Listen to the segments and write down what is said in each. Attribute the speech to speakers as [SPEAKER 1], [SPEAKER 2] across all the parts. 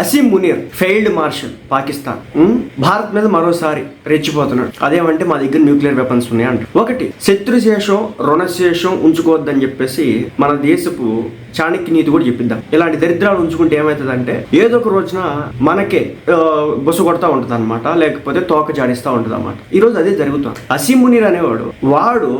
[SPEAKER 1] Asim Munir failed marshal Pakistan. Bharat మీద మరోసారి రెచ్చిపోతున్నాడు. అదేమంటే మా దగ్గర న్యూక్లియర్ వెపన్స్ ఉన్నాయి అంట ఒకటి శత్రుశేషం రుణశేషం ఉంచుకోవద్దని చెప్పేసి మన దేశపు చాణక్య నీతి కూడా చెప్పిద్దాం. ఇలాంటి దరిద్రాలు ఉంచుకుంటే ఏమవుతుందంటే ఏదో ఒక రోజున మనకే బుస కొడతా ఉంటుంది అనమాట లేకపోతే తోక జాడిస్తూ ఉంటుంది అనమాట ఈ రోజు అదే జరుగుతుంది. అసీం మునీర్ అనేవాడు వాడు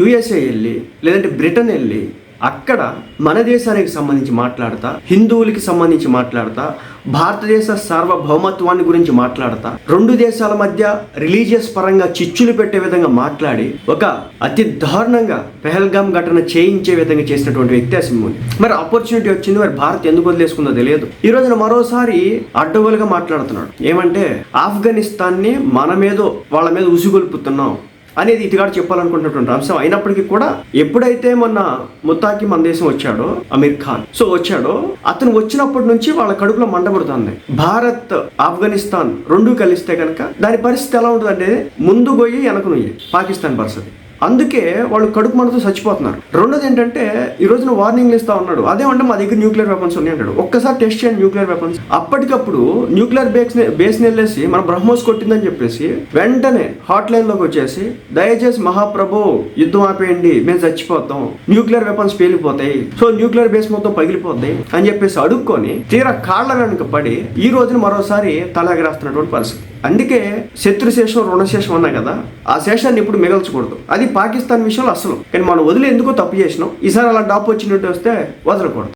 [SPEAKER 1] యుఎస్ఏ వెళ్ళి లేదంటే బ్రిటన్ వెళ్ళి అక్కడ మన దేశానికి సంబంధించి మాట్లాడతా హిందువులకి సంబంధించి మాట్లాడతా భారతదేశ సార్వభౌమత్వాన్ని గురించి మాట్లాడతా రెండు దేశాల మధ్య రిలీజియస్ పరంగా చిచ్చులు పెట్టే విధంగా మాట్లాడి ఒక అతి దారుణంగా పెహల్గామ్ ఘటన చేయించే విధంగా చేసినటువంటి వ్యక్తి అసింహుని మరి ఆపర్చునిటీ వచ్చింది మరి భారత్ ఎందుకు వదిలేసుకుందో తెలియదు. ఈ రోజున మరోసారి అడ్డగోలుగా మాట్లాడుతున్నాడు. ఏమంటే ఆఫ్ఘనిస్తాన్ని మన మీద వాళ్ళ మీద ఉసిగొల్పుతున్నాం. అనేది ఇటుగాడు చెప్పాలనుకుంటున్నటువంటి అంశం అయినప్పటికీ కూడా ఎప్పుడైతే మొన్న ముత్తాకి మన దేశం వచ్చాడో అమీర్ ఖాన్ సో వచ్చాడో అతను వచ్చినప్పటి నుంచి వాళ్ళ కడుపులో మండబడుతుంది భారత్ ఆఫ్ఘనిస్తాన్ రెండు కలిస్తే కనుక దాని పరిస్థితి ఎలా ఉంటుందంటే ముందు పోయి వెనక నుయ్యి పాకిస్తాన్ పరిస్థితి. అందుకే వాళ్ళు కడుపు మనతో చచ్చిపోతున్నారు. రెండోది ఏంటంటే ఈ రోజున వార్నింగ్లు ఇస్తా ఉన్నాడు. అదేమంటే మా దగ్గర న్యూక్లియర్ వెపన్స్ ఉన్నాయి అంటాడు. ఒక్కసారి టెస్ట్ చేయండి న్యూక్లియర్ వెపన్స్. అప్పటికప్పుడు న్యూక్లియర్ బేస్ బేస్ వెళ్ళేసి మన బ్రహ్మోస్ కొట్టిందని చెప్పేసి వెంటనే హాట్ లైన్లోకి వచ్చేసి దయచేసి మహాప్రభు యుద్ధం ఆపేయండి మేము చచ్చిపోతాం. న్యూక్లియర్ వెపన్స్ పేలిపోతాయి. సో న్యూక్లియర్ బేస్ మొత్తం పగిలిపోతాయి అని చెప్పేసి అడుక్కొని తీరా కాళ్ళ వెనుక పడి ఈ రోజున మరోసారి తల ఎగరేస్తున్నటువంటి పరిస్థితి. అందుకే శత్రుశేషం రుణశేషం అన్నా కదా ఆ శేషాన్ని ఇప్పుడు మిగల్చకూడదు. అది పాకిస్తాన్ విషయంలో అసలు. కానీ మనం వదిలి ఎందుకో తప్పు చేసినాం. ఈసారి అలాంటి ఆపర్చునిటీ వస్తే వదలకూడదు.